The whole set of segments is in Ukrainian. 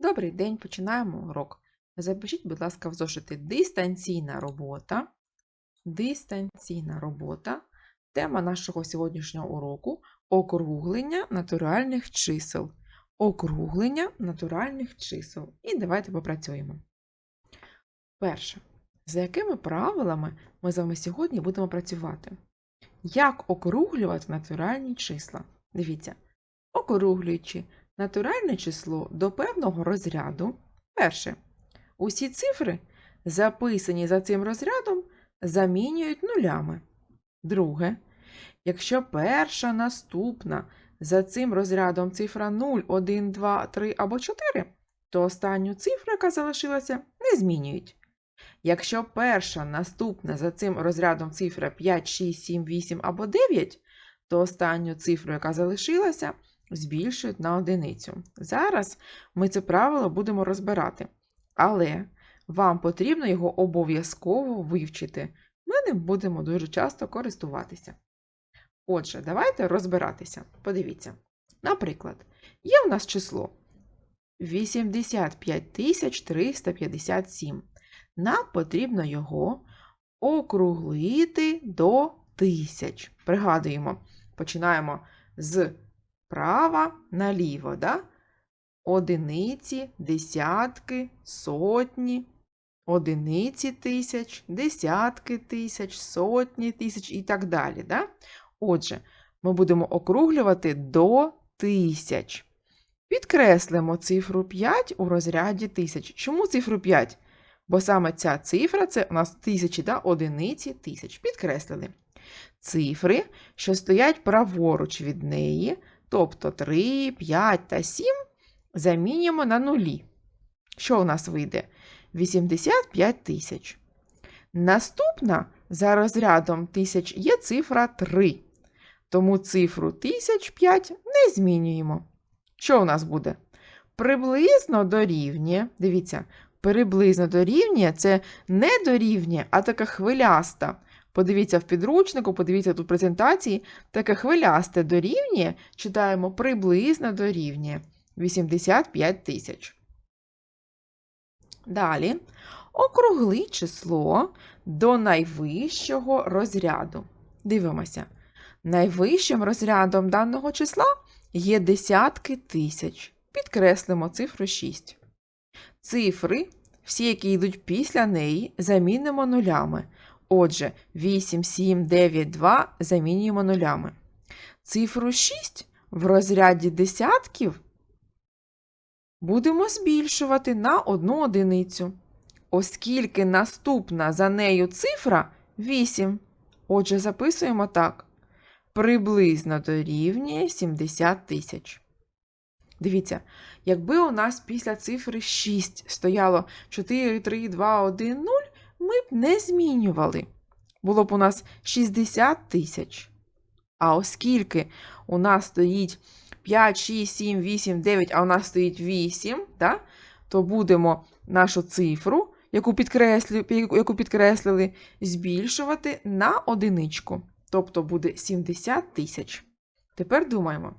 Добрий день, починаємо урок. Запишіть, будь ласка, в зошити дистанційна робота. Дистанційна робота. Тема нашого сьогоднішнього уроку округлення натуральних чисел. Округлення натуральних чисел. І давайте попрацюємо. Перше. За якими правилами ми з вами сьогодні будемо працювати? Як округлювати натуральні числа? Дивіться, округлюючи натуральне число до певного розряду. Перше. Усі цифри, записані за цим розрядом, замінюють нулями. Друге. Якщо перша наступна за цим розрядом цифра 0, 1, 2, 3 або 4, то останню цифру, яка залишилася, не змінюють. Якщо перша наступна за цим розрядом цифра 5, 6, 7, 8 або 9, то останню цифру, яка залишилася, збільшують на одиницю. Зараз ми це правило будемо розбирати, але вам потрібно його обов'язково вивчити. Ми ним будемо дуже часто користуватися. Отже, давайте розбиратися. Подивіться. Наприклад, є в нас число 85 357. Нам потрібно його округлити до тисяч. Пригадуємо, починаємо з права наліво, да? одиниці, десятки, сотні, одиниці тисяч, десятки тисяч, сотні тисяч і так далі. Да? Отже, ми будемо округлювати до тисяч. Підкреслимо цифру 5 у розряді тисяч. Чому цифру 5? Бо саме ця цифра це у нас тисячі, да? одиниці тисяч. Підкреслили. Цифри, що стоять праворуч від неї, тобто 3, 5 та 7, замінюємо на нулі. Що у нас вийде? 85 тисяч. Наступна за розрядом тисяч є цифра 3. Тому цифру 1005 не змінюємо. Що у нас буде? Приблизно дорівнює, дивіться, приблизно дорівнює це не дорівнює, а така хвиляста. Подивіться в підручнику, подивіться тут в презентації, таке хвилясте дорівнює, читаємо приблизно дорівнює 85 тисяч. Далі округли число до найвищого розряду. Дивимося. Найвищим розрядом даного числа є десятки тисяч. Підкреслимо цифру 6. Цифри, всі, які йдуть після неї, замінимо нулями. Отже, 8, 7, 9, 2 замінюємо нулями. Цифру 6 в розряді десятків будемо збільшувати на одну одиницю, оскільки наступна за нею цифра 8. Отже, записуємо так. Приблизно дорівнює 70 тисяч. Дивіться, якби у нас після цифри 6 стояло 4, 3, 2, 1, 0, ми б не змінювали. Було б у нас 60 тисяч. А оскільки у нас стоїть 5, 6, 7, 8, 9, а у нас стоїть 8, да, то будемо нашу цифру, яку, підкреслю, яку підкреслили, збільшувати на одиничку. Тобто буде 70 тисяч. Тепер думаємо,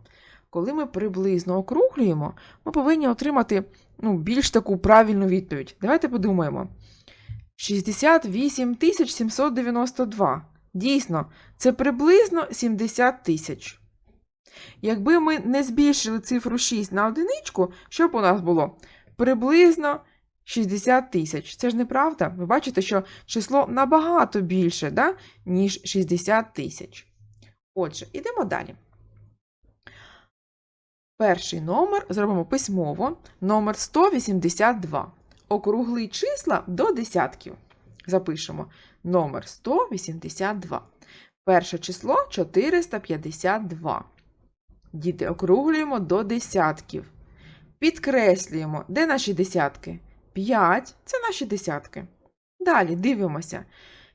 коли ми приблизно округлюємо, ми повинні отримати ну, більш таку правильну відповідь. Давайте подумаємо. 68 792. Дійсно, це приблизно 70 тисяч. Якби ми не збільшили цифру 6 на одиничку, що б у нас було? Приблизно 60 тисяч. Це ж неправда? Ви бачите, що число набагато більше, да, ніж 60 тисяч. Отже, йдемо далі. Перший номер зробимо письмово. Номер 182. Округли числа до десятків. Запишемо номер 182. Перше число 452. Діти, округлюємо до десятків. Підкреслюємо, де наші десятки? 5 це наші десятки. Далі дивимося.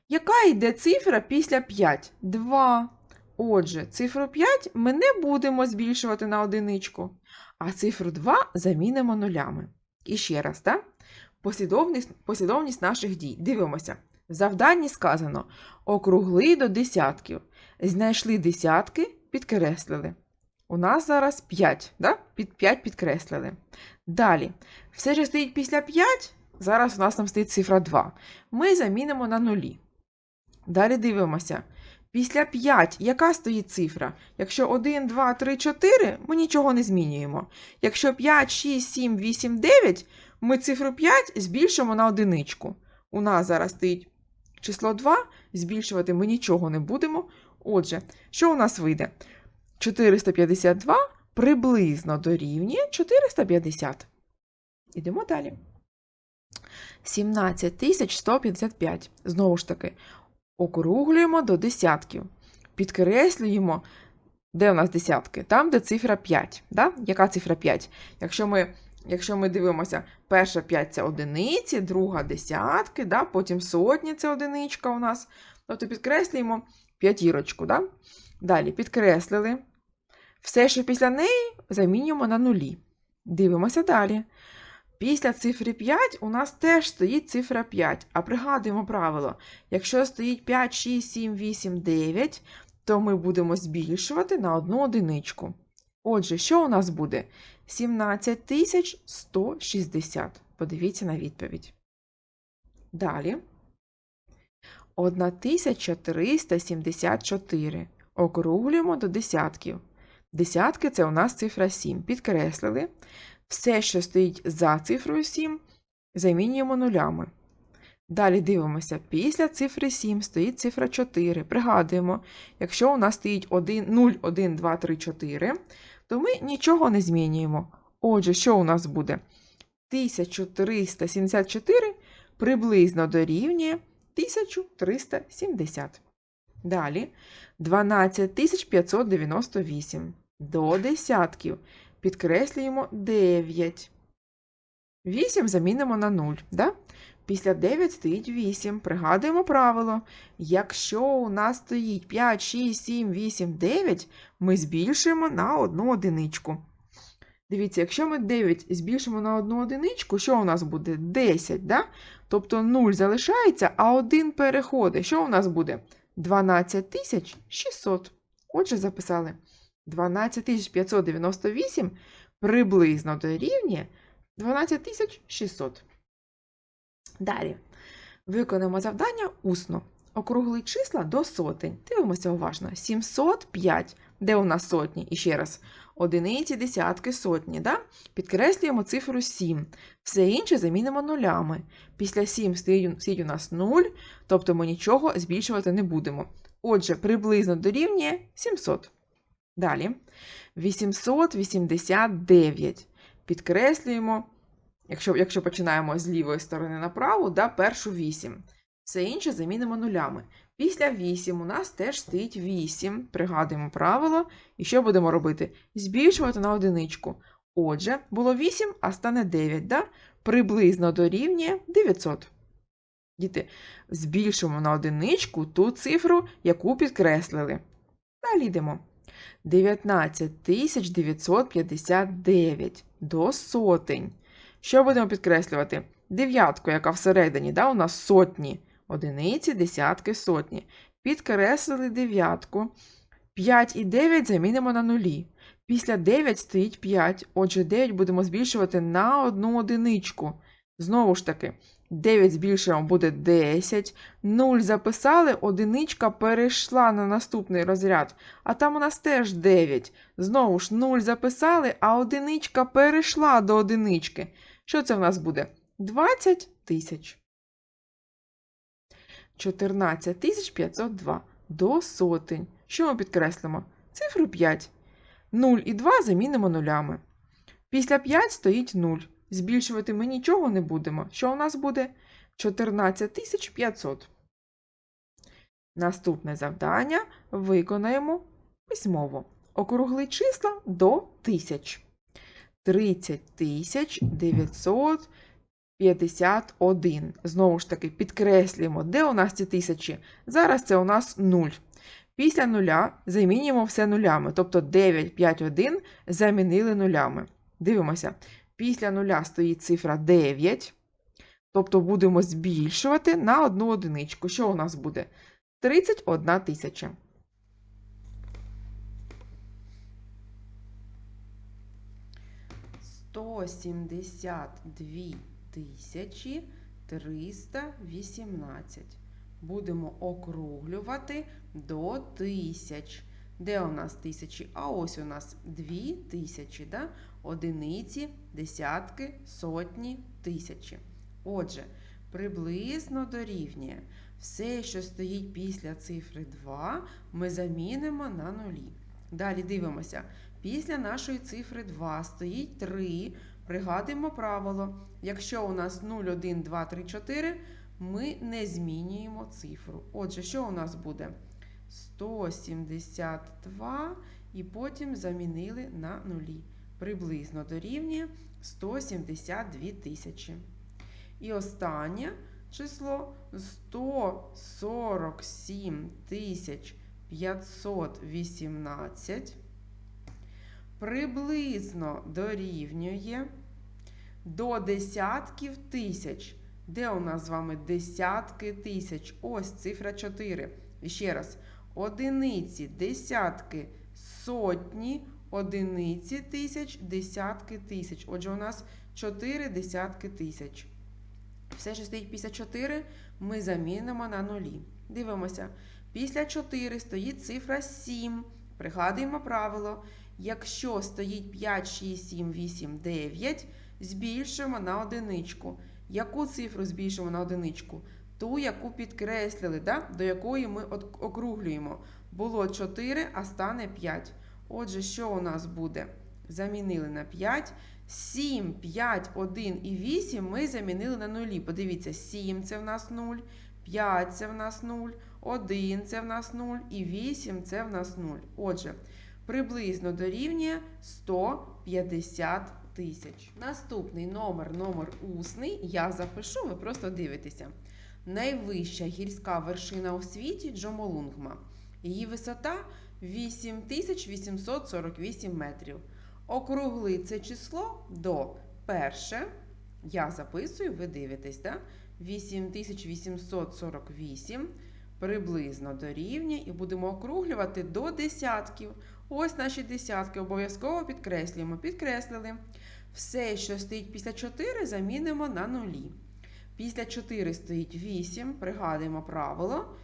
Яка йде цифра після 5? 2. Отже, цифру 5 ми не будемо збільшувати на одиничку, а цифру 2 замінимо нулями. І ще раз, так? Послідовність, послідовність наших дій. Дивимося. В завданні сказано: округли до десятків. Знайшли десятки, підкреслили. У нас зараз 5, да? Під 5 підкреслили. Далі, все, що стоїть після 5, зараз у нас там стоїть цифра 2. Ми замінимо на нулі. Далі дивимося. Після 5 яка стоїть цифра? Якщо 1, 2, 3, 4, ми нічого не змінюємо. Якщо 5, 6, 7, 8, 9, ми цифру 5 збільшимо на одиничку. У нас зараз стоїть число 2, збільшувати ми нічого не будемо. Отже, що у нас вийде? 452 приблизно дорівнює 450. Ідемо далі. 17155. Знову ж таки, округлюємо до десятків. Підкреслюємо, де у нас десятки? Там, де цифра 5. Да? Яка цифра 5? Якщо ми, якщо ми дивимося, перша 5 це одиниці, друга десятки, да? потім сотні це одиничка у нас. Тобто підкреслюємо п'ятірочку. Да? Далі підкреслили. Все, що після неї, замінюємо на нулі. Дивимося далі. Після цифри 5 у нас теж стоїть цифра 5. А пригадуємо правило: якщо стоїть 5, 6, 7, 8, 9, то ми будемо збільшувати на одну одиничку. Отже, що у нас буде? 17160. Подивіться на відповідь. Далі. 1374. Округлюємо до десятків. Десятки це у нас цифра 7. Підкреслили. Все, що стоїть за цифрою 7, замінюємо нулями. Далі дивимося, після цифри 7 стоїть цифра 4. Пригадуємо, якщо у нас стоїть 1, 0, 1, 2, 3, 4, то ми нічого не змінюємо. Отже, що у нас буде? 1374 приблизно дорівнює 1370. Далі 12598. До десятків. Підкреслюємо 9. 8 замінимо на 0. Да? Після 9 стоїть 8. Пригадуємо правило. Якщо у нас стоїть 5, 6, 7, 8, 9, ми збільшуємо на одну одиничку. Дивіться, якщо ми 9 збільшимо на одну одиничку, що у нас буде? 10. Да? Тобто 0 залишається, а 1 переходить. Що у нас буде? 12600. Отже, записали. 12598 приблизно дорівнює 12600. Далі. Виконаємо завдання усно. Округли числа до сотень. Дивимося уважно. 705. Де у нас сотні? І ще раз. Одиниці, десятки, сотні. Да? Підкреслюємо цифру 7. Все інше замінимо нулями. Після 7 стоїть у нас 0, тобто ми нічого збільшувати не будемо. Отже, приблизно дорівнює 700. Далі 889. Підкреслюємо, якщо якщо починаємо з лівої сторони направо, да, першу 8. Все інше замінимо нулями. Після 8 у нас теж стоїть 8. Пригадуємо правило. І що будемо робити? Збільшувати на одиничку. Отже, було 8, а стане 9. Да? Приблизно дорівнює 900. Діти, збільшимо на одиничку ту цифру, яку підкреслили. Далі йдемо. 19959 до сотень. Що будемо підкреслювати? Дев'ятку, яка всередині, да, у нас сотні. Одиниці, десятки, сотні. Підкреслили дев'ятку. 5 і 9 замінимо на нулі. Після 9 стоїть 5, отже, 9 будемо збільшувати на одну одиничку. Знову ж таки, 9 збільшуємо буде 10. 0 записали, одиничка перейшла на наступний розряд. А там у нас теж 9. Знову ж 0 записали, а одиничка перейшла до одинички. Що це в нас буде? 20 тисяч. 14 502 до сотень. Що ми підкреслимо? Цифру 5. 0 і 2 замінимо нулями. Після 5 стоїть 0. Збільшувати ми нічого не будемо. Що у нас буде? 14 500. Наступне завдання виконаємо письмово. Округли числа до тисяч. 30 951. Знову ж таки, підкреслюємо, де у нас ці тисячі. Зараз це у нас 0. Після нуля замінюємо все нулями. Тобто 9, 5, 1 замінили нулями. Дивимося. Після нуля стоїть цифра 9. Тобто будемо збільшувати на одну одиничку. Що у нас буде? 31 тисяча. 172 тисячі 318. Будемо округлювати до тисяч. Де у нас тисячі? А ось у нас дві тисячі, да? одиниці, десятки, сотні, тисячі. Отже, приблизно дорівнює. Все, що стоїть після цифри 2, ми замінимо на нулі. Далі дивимося. Після нашої цифри 2 стоїть 3. Пригадуємо правило. Якщо у нас 0, 1, 2, 3, 4, ми не змінюємо цифру. Отже, що у нас буде? 172 і потім замінили на нулі. Приблизно дорівнює 172 тисячі. І останнє число 147 тисяч 518 приблизно дорівнює до десятків тисяч. Де у нас з вами десятки тисяч? Ось цифра 4. І ще раз. Одиниці, десятки, сотні, одиниці тисяч, десятки тисяч. Отже, у нас 4 десятки тисяч. Все, що стоїть після 4, ми замінимо на нулі. Дивимося. Після 4 стоїть цифра 7. Пригадуємо правило. Якщо стоїть 5, 6, 7, 8, 9, збільшуємо на одиничку. Яку цифру збільшимо на одиничку? Ту, яку підкреслили, да? до якої ми округлюємо. Було 4, а стане 5. Отже, що у нас буде? Замінили на 5. 7, 5, 1 і 8 ми замінили на нулі. Подивіться, 7 це в нас 0, 5 це в нас 0, 1 це в нас 0 і 8 це в нас 0. Отже, приблизно дорівнює 150 тисяч. Наступний номер, номер усний, я запишу, ви просто дивитеся. Найвища гірська вершина у світі Джомолунгма. Її висота 8848 метрів. Округли це число до перше. Я записую, ви дивитесь, да? 8848 приблизно дорівнює і будемо округлювати до десятків. Ось наші десятки. Обов'язково підкреслюємо. Підкреслили. Все, що стоїть після 4, замінимо на нулі. Після 4 стоїть 8. Пригадуємо правило.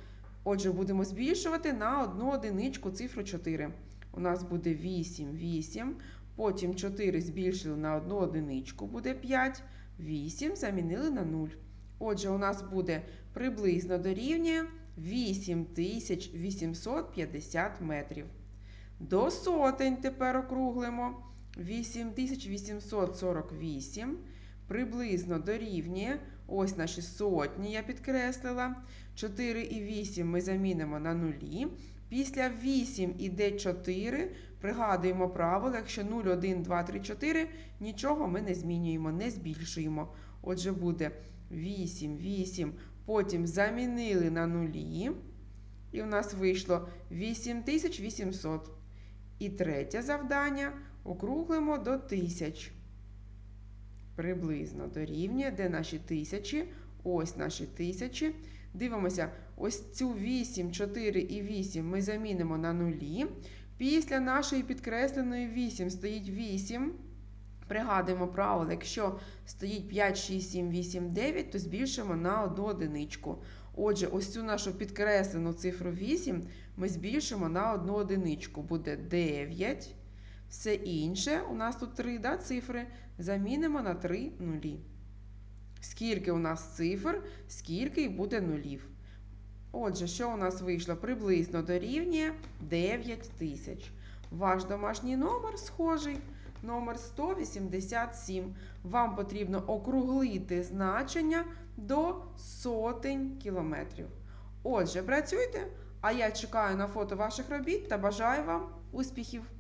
Отже, будемо збільшувати на одну одиничку цифру 4. У нас буде 8, 8. Потім 4 збільшили на одну одиничку, буде 5. 8 замінили на 0. Отже, у нас буде приблизно дорівнює 8850 метрів. До сотень тепер округлимо. 8848 приблизно дорівнює. Ось наші сотні я підкреслила. 4 і 8 ми замінимо на нулі. Після 8 іде 4. Пригадуємо правило, якщо 0, 1, 2, 3, 4, нічого ми не змінюємо, не збільшуємо. Отже, буде 8, 8, потім замінили на нулі. І у нас вийшло 8800. І третє завдання округлимо до 1000. Приблизно дорівнює, де наші тисячі. Ось наші тисячі. Дивимося, ось цю 8, 4 і 8 ми замінимо на нулі. Після нашої підкресленої 8 стоїть 8. Пригадуємо правило, якщо стоїть 5, 6, 7, 8, 9, то збільшимо на одну одиничку. Отже, ось цю нашу підкреслену цифру 8 ми збільшимо на одну одиничку. Буде 9. Все інше, у нас тут 3 да, цифри, замінимо на 3 нулі. Скільки у нас цифр, скільки й буде нулів. Отже, що у нас вийшло? Приблизно дорівнює 9 тисяч. Ваш домашній номер схожий. Номер 187. Вам потрібно округлити значення до сотень кілометрів. Отже, працюйте, а я чекаю на фото ваших робіт та бажаю вам успіхів!